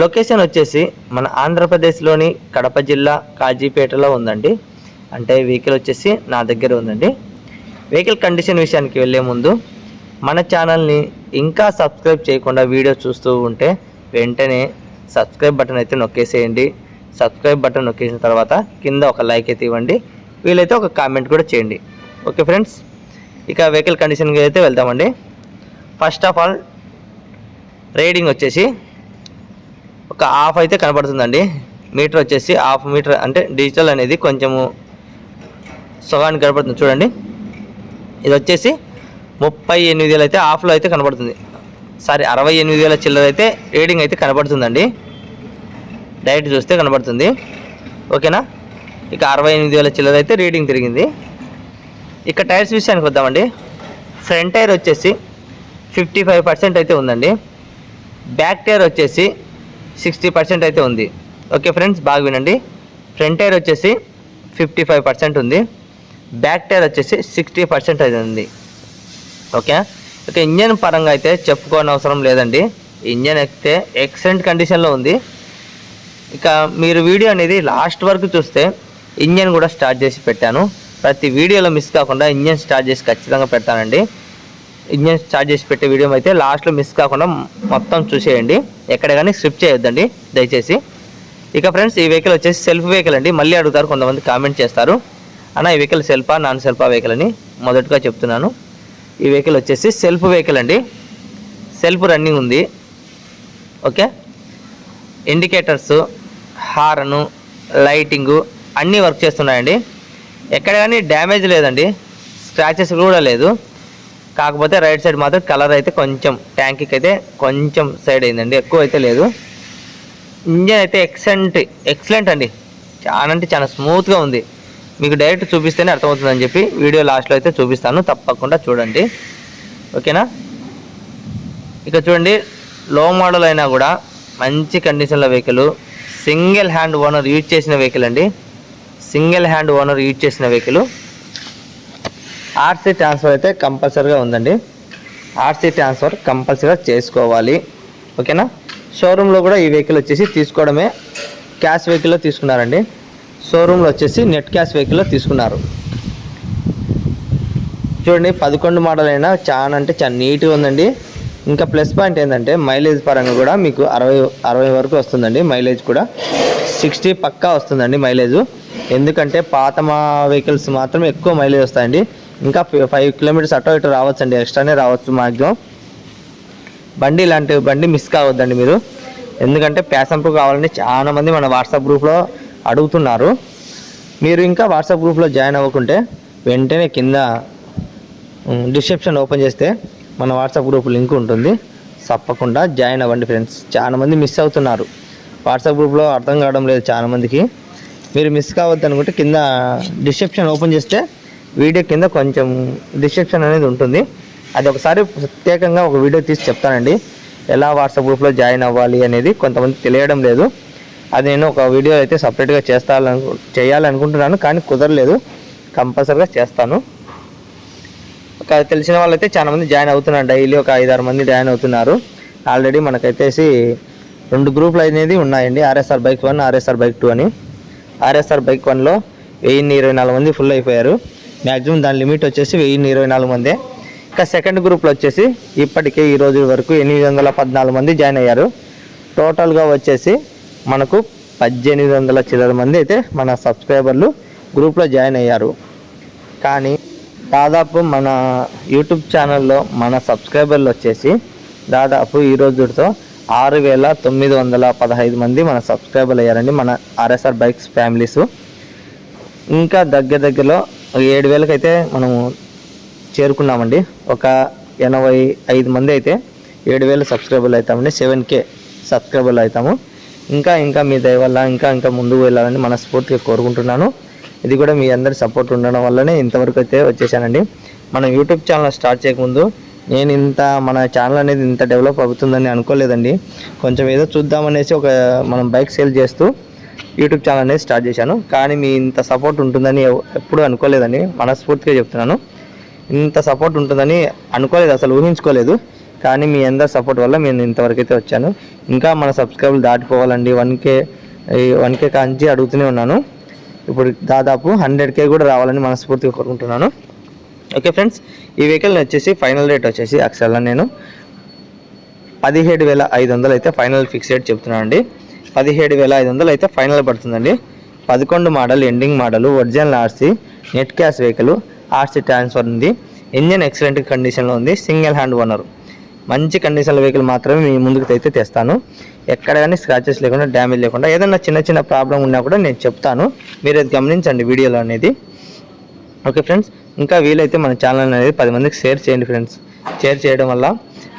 Location వచ్చేసి మన ఆంధ్రప్రదేశ్లోని కడప జిల్లా కాజీపేటలో ఉందండి. అంటే వెహికల్ వచ్చేసి నా దగ్గర ఉందండి. వెహికల్ కండిషన్ విషయానికి వెళ్ళే ముందు మన ఛానల్ని ఇంకా సబ్స్క్రైబ్ చేయకుండా వీడియో చూస్తూ ఉంటే వెంటనే సబ్స్క్రైబ్ బటన్ అయితే నొక్కేసేయండి. సబ్స్క్రైబ్ బటన్ నొక్కేసిన తర్వాత కింద ఒక లైక్ అయితే ఇవ్వండి. వీలైతే ఒక కామెంట్ కూడా చేయండి. ఓకే ఫ్రెండ్స్ ఇక వెహికల్ కండిషన్కి అయితే వెళ్తామండి ఫస్ట్ ఆఫ్ ఆల్ రైడింగ్ వచ్చేసి ఒక హాఫ్ అయితే కనబడుతుందండి మీటర్ వచ్చేసి హాఫ్ మీటర్ అంటే డిజిటల్ అనేది కొంచెము సగానికి కనబడుతుంది చూడండి. ఇది వచ్చేసి ముప్పై ఎనిమిది వేలు అయితే ఆఫ్లో అయితే కనబడుతుంది సారీ అరవై ఎనిమిది వేల చిల్లర అయితే రీడింగ్ అయితే కనబడుతుందండి డైరెక్ట్ చూస్తే కనబడుతుంది ఓకేనా? ఇక అరవై ఎనిమిది వేల చిల్లర అయితే రీడింగ్ తిరిగింది. ఇక టైర్స్ విషయానికి వద్దామండి. ఫ్రంట్ టైర్ వచ్చేసి ఫిఫ్టీ ఫైవ్ పర్సెంట్ అయితే ఉందండి. బ్యాక్ టైర్ వచ్చేసి సిక్స్టీ పర్సెంట్ అయితే ఉంది. ఓకే ఫ్రెండ్స్ బాగా వినండి. ఫ్రంట్ టైర్ వచ్చేసి ఫిఫ్టీ ఫైవ్ పర్సెంట్ ఉంది. బ్యాక్ టైర్ వచ్చేసి సిక్స్టీ పర్సెంట్ అయితే ఉంది. ఓకే? ఇక ఇంజన్ పరంగా అయితే చెప్పుకోని అవసరం లేదండి. ఇంజన్ అయితే ఎక్సలెంట్ కండిషన్లో ఉంది. ఇక మీరు వీడియో అనేది లాస్ట్ వరకు చూస్తే ఇంజన్ కూడా స్టార్ట్ చేసి పెట్టాను. ప్రతి వీడియోలో మిస్ కాకుండా ఇంజన్ స్టార్ట్ చేసి ఖచ్చితంగా పెడతానండి. ఇంజన్ స్టార్ట్ చేసి పెట్టే వీడియో అయితే లాస్ట్లో మిస్ కాకుండా మొత్తం చూసేయండి. ఎక్కడ కానీ స్క్రిప్ట్ చేయొద్దండి. దయచేసి. ఇక ఫ్రెండ్స్ ఈ వెహికల్ వచ్చేసి సెల్ఫ్ వెహికల్ అండి. మళ్ళీ అడుగుతారు కొంతమంది కామెంట్ చేస్తారు. అన్న ఈ వెహికల్ సెల్ఫా నాన్ సెల్ఫా వెహికల్ అని మొదటగా చెప్తున్నాను. ఈ వెహికల్ వచ్చేసి సెల్ఫ్ వెహికల్ అండి. సెల్ఫ్ రన్నింగ్ ఉంది. ఓకే? ఇండికేటర్స్ హార్ను లైటింగు అన్నీ వర్క్ చేస్తున్నాయండి. ఎక్కడ కానీ డ్యామేజ్ లేదండి. స్క్రాచెస్ కూడా లేదు. కాకపోతే రైట్ సైడ్ మాత్రం కలర్ అయితే కొంచెం ట్యాంక్కి అయితే కొంచెం సైడ్ అయిందండి. ఎక్కువ అయితే లేదు. ఇంజన్ అయితే ఎక్సలెంట్ ఎక్సలెంట్ అండి. చాలా అంటే చాలా స్మూత్గా ఉంది. మీకు డైరెక్ట్ చూపిస్తేనే అర్థమవుతుందని చెప్పి వీడియో లాస్ట్లో అయితే చూపిస్తాను. తప్పకుండా చూడండి. ఓకేనా ఇక చూడండి లో మోడల్ అయినా కూడా మంచి కండిషన్ల vehicle single hand owner use చేసిన వెహికల్ అండి. సింగిల్ హ్యాండ్ ఓనర్ యూజ్ చేసిన వెహికల్ ఆర్సీ ట్రాన్స్ఫర్ అయితే కంపల్సరీగా ఉందండి. ఆర్సీ ట్రాన్స్ఫర్ కంపల్సరీగా చేసుకోవాలి. ఓకేనా? షోరూంలో కూడా ఈ వెహికల్ వచ్చేసి తీసుకోవడమే. క్యాష్ వెహికల్లో తీసుకున్నారండి. షోరూంలో వచ్చేసి నెట్ క్యాష్ వెహికల్లో తీసుకున్నారు. చూడండి పదకొండు మోడల్ అయినా చాలా అంటే చాలా నీట్గా ఉందండి. ఇంకా ప్లస్ పాయింట్ ఏంటంటే మైలేజ్ పరంగా కూడా మీకు అరవై అరవై వరకు వస్తుందండి మైలేజ్ కూడా. సిక్స్టీ పక్కా వస్తుందండి మైలేజ్. ఎందుకంటే పాత మా వెహికల్స్ మాత్రం ఎక్కువ మైలేజ్ వస్తాయండి. ఇంకా ఫైవ్ కిలోమీటర్స్ అటో ఇటు రావచ్చండి ఎక్స్ట్రానే రావచ్చు మాక్సిమం. బండి ఇలాంటి బండి మిస్ కావద్దండి మీరు. ఎందుకంటే ప్యాసెంపు కావాలని చాలామంది మన వాట్సాప్ గ్రూప్లో అడుగుతున్నారు. మీరు ఇంకా వాట్సాప్ గ్రూప్లో జాయిన్ అవ్వకుంటే వెంటనే కింద డిస్క్రిప్షన్ ఓపెన్ చేస్తే మన వాట్సాప్ గ్రూప్ లింక్ ఉంటుంది. తప్పకుండా జాయిన్ అవ్వండి ఫ్రెండ్స్ చాలా మంది మిస్ అవుతున్నారు. వాట్సాప్ గ్రూప్లో అర్థం కావడం లేదు చాలామందికి మీరు మిస్ కావద్దు అనుకుంటే కింద డిస్క్రిప్షన్ ఓపెన్ చేస్తే వీడియో కింద కొంచెం డిస్క్రిప్షన్ అనేది ఉంటుంది. అది ఒకసారి ప్రత్యేకంగా ఒక వీడియో తీసి చెప్తానండి. ఎలా వాట్సాప్ గ్రూప్లో జాయిన్ అవ్వాలి అనేది కొంతమంది తెలియడం లేదు. అది నేను ఒక వీడియో అయితే సపరేట్గా చేస్తాను చేయాలనుకుంటున్నాను కానీ కుదరలేదు. కంపల్సరీగా చేస్తాను. ఒక తెలిసిన వాళ్ళైతే చాలా మంది జాయిన్ అవుతున్నారు. డైలీ ఒక ఐదారు మంది జాయిన్ అవుతున్నారు. ఆల్రెడీ మనకైతేసి రెండు గ్రూపులు అనేది ఉన్నాయండి. RSR bike one RSR bike two అని. ఆర్ఎస్ఆర్ బైక్ వన్లో వెయ్యిన్ని ఇరవై నాలుగు మంది ఫుల్ అయిపోయారు. మ్యాక్సిమం దాని లిమిట్ వచ్చేసి వెయ్యి ఇరవై నాలుగు మందే. ఇంకా సెకండ్ గ్రూప్లో వచ్చేసి ఇప్పటికే ఈ రోజు వరకు ఎనిమిది వందల పద్నాలుగు మంది జాయిన్ అయ్యారు. టోటల్గా వచ్చేసి మనకు పద్దెనిమిది వందల చిల్లర మంది అయితే మన సబ్స్క్రైబర్లు గ్రూప్లో జాయిన్ అయ్యారు. కానీ దాదాపు మన యూట్యూబ్ ఛానల్లో మన సబ్స్క్రైబర్లు వచ్చేసి దాదాపు ఈ రోజుతో ఆరు వేల తొమ్మిది వందల పదహైదు మంది మన సబ్స్క్రైబర్లు అయ్యారండి మన ఆర్ఎస్ఆర్ బైక్స్ ఫ్యామిలీస్. ఇంకా దగ్గర దగ్గరలో ఏడు వేలకైతే మనము చేరుకున్నామండి. ఒక ఎనభై ఐదు మంది అయితే ఏడు వేల సబ్స్క్రైబర్లు అవుతామండి. సెవెన్ కే సబ్స్క్రైబర్లు అవుతాము. ఇంకా ఇంకా మీ దయ వల్ల ఇంకా ఇంకా ముందుకు వెళ్ళాలని మనస్ఫూర్తిగా కోరుకుంటున్నాను. ఇది కూడా మీ అందరి సపోర్ట్ ఉండడం వల్లనే ఇంతవరకు అయితే వచ్చేసానండి. మనం యూట్యూబ్ ఛానల్ స్టార్ట్ చేయకముందు నేను ఇంత మన ఛానల్ అనేది ఇంత డెవలప్ అవుతుందని అనుకోలేదండి. కొంచెం ఏదో చూద్దామనేసి ఒక మనం బైక్ సేల్ చేస్తూ యూట్యూబ్ ఛానల్ అనేది స్టార్ట్ చేశాను. కానీ మీ ఇంత సపోర్ట్ ఉంటుందని ఎప్పుడూ అనుకోలేదని మనస్ఫూర్తిగా చెప్తున్నాను. ఇంత సపోర్ట్ ఉంటుందని అనుకోలేదు అసలు ఊహించుకోలేదు. కానీ మీ అందరి సపోర్ట్ వల్ల నేను ఇంతవరకు అయితే వచ్చాను. ఇంకా మన సబ్స్క్రైబర్లు దాటిపోవాలండి. వన్ కే వన్ కే కాంచి అడుగుతూనే ఉన్నాను. ఇప్పుడు దాదాపు హండ్రెడ్ కే కూడా రావాలని మనస్ఫూర్తిగా కోరుకుంటున్నాను. ఓకే ఫ్రెండ్స్ ఈ వెహికల్ వచ్చేసి ఫైనల్ రేట్ వచ్చేసి అక్షరాల నేను పదిహేడు వేల ఐదు వందలు అయితే ఫైనల్ ఫిక్స్ రేట్ చెప్తున్నాను అండి పదిహేడు వేల ఐదు వందలు అయితే ఫైనల్ పడుతుందండి. పదకొండు model ending model original RC net cash vehicle RC transfer ఉంది. ఇంజన్ ఎక్సలెంట్ కండిషన్లో ఉంది. సింగిల్ హ్యాండ్ ఓనర్ మంచి కండిషన్ల వెహికల్ మాత్రమే మీ ముందుకు అయితే తెస్తాను. ఎక్కడ కానీ స్క్రాచెస్ లేకుండా డ్యామేజ్ లేకుండా ఏదైనా చిన్న చిన్న ప్రాబ్లం ఉన్నా కూడా నేను చెప్తాను. మీరు అది గమనించండి వీడియోలో అనేది. ఓకే ఫ్రెండ్స్ ఇంకా వీలైతే మన ఛానల్ అనేది పది మందికి షేర్ చేయండి ఫ్రెండ్స్ షేర్ చేయడం వల్ల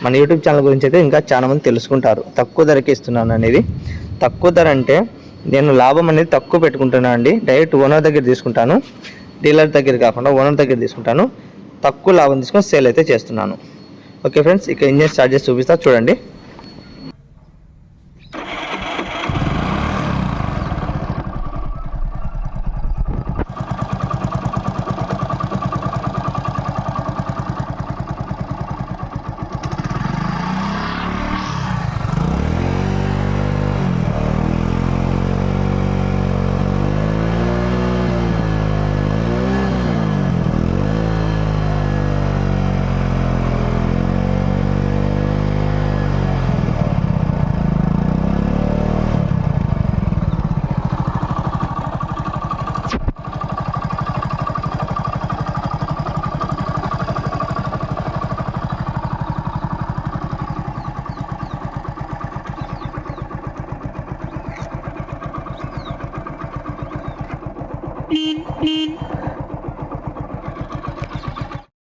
మన యూట్యూబ్ ఛానల్ గురించి అయితే ఇంకా చాలా మంది తెలుసుకుంటారు. తక్కువ ధరకి ఇస్తున్నాను అనేది. తక్కువ ధర అంటే నేను లాభం అనేది తక్కువ పెట్టుకుంటున్నాను అండి. డైరెక్ట్ ఓనర్ దగ్గర తీసుకుంటాను. డీలర్ దగ్గర కాకుండా ఓనర్ దగ్గర తీసుకుంటాను. తక్కువ లాభం తీసుకొని సేల్ అయితే చేస్తున్నాను. ఓకే ఫ్రెండ్స్ ఇక ఇంజన్ చార్జెస్ చూపిస్తా. చూడండి.